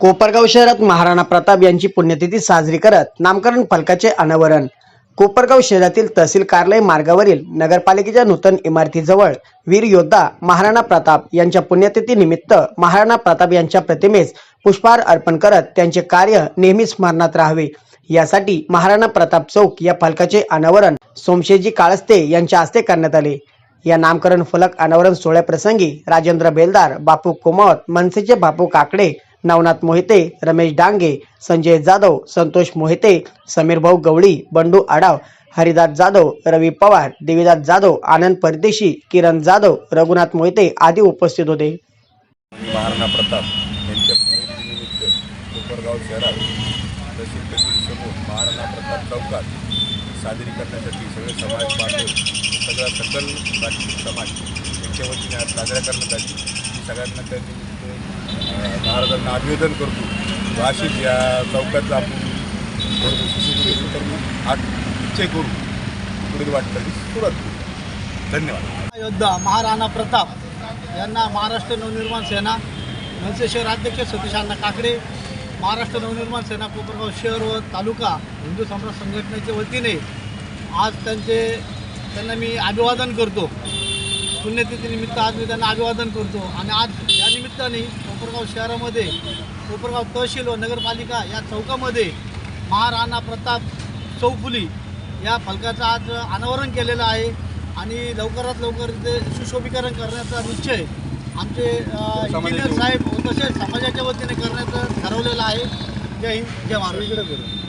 कोपरगाव शहरात महाराणा प्रताप यांची पुण्यतिथी साजरी करत नामकरण फलकाचे अनावरण. कोपरगाव शहरातील तहसील कार्यालय मार्गावरील नगरपालिकेच्या नूतन इमारतीजवळ वीर योद्धा महाराणा प्रताप यांच्या पुण्यतिथी निमित्त महाराणा प्रताप यांच्या प्रतिमेस पुष्पहार अर्पण करत त्यांचे कार्य नेहमी स्मरणात राहावे. यासाठी महाराणा प्रताप चौक या फलकाचे अनावरण सोमशेजी काळस्ते यांच्या हस्ते करण्यात आले. या नामकरण फलक अनावरण सोहळ्याप्रसंगी राजेंद्र बेलदार बापू कुमावत मनसेचे बापू काकडे नवनाथ मोहिते रमेश डांगे संजय जाधव संतोष मोहिते समीर भाऊ गवळी बंडू आडाव हरिदास जाधव रवी पवार देवीदास जाधव आनंद परदेशी किरण जाधव रघुनाथ मोहिते आदी उपस्थित होते. महाराणा प्रताप यांच्या पुण्यतिथीनिमित्त कोपरगाव शहरात तहसील कचेरीसमोर महाराणा प्रताप चौकात साजरी करण्यासाठी सगळे समाज बांधव सगळा सकल राजकीय समाज यांच्या वतीने आज साजरा करण्यात आली. सगळ्यांना त्यांनी महाराजांना अभिवादन करतो. व अशीच या चौकातला आपण थोडंसं करू. पुढील सुरुवात करू. धन्यवाद. योद्धा महाराणा प्रताप यांना महाराष्ट्र नवनिर्माण सेना मनसे शहर अध्यक्ष सतीश अण्णा काकडे महाराष्ट्र नवनिर्माण सेना कोपरगाव शहर व तालुका हिंदू सम्राट संघटनेच्या वतीने आज त्यांचे त्यांना मी अभिवादन करतो. पुण्यतिथीनिमित्त आज मी त्यांना अभिवादन करतो. आणि आज या निमित्ताने कोपरगाव शहरामध्ये कोपरगाव तहसील व नगरपालिका या चौकामध्ये महाराणा प्रताप चौफुली या फलकाचं आज अनावरण केलेलं आहे. आणि लवकरात लवकर ते सुशोभीकरण करण्याचा निश्चय आमचे इंजिनियर साहेब तसेच समाजाच्या वतीने करण्याचं ठरवलेलं आहे. जय हिंद जय महाराष्ट्र.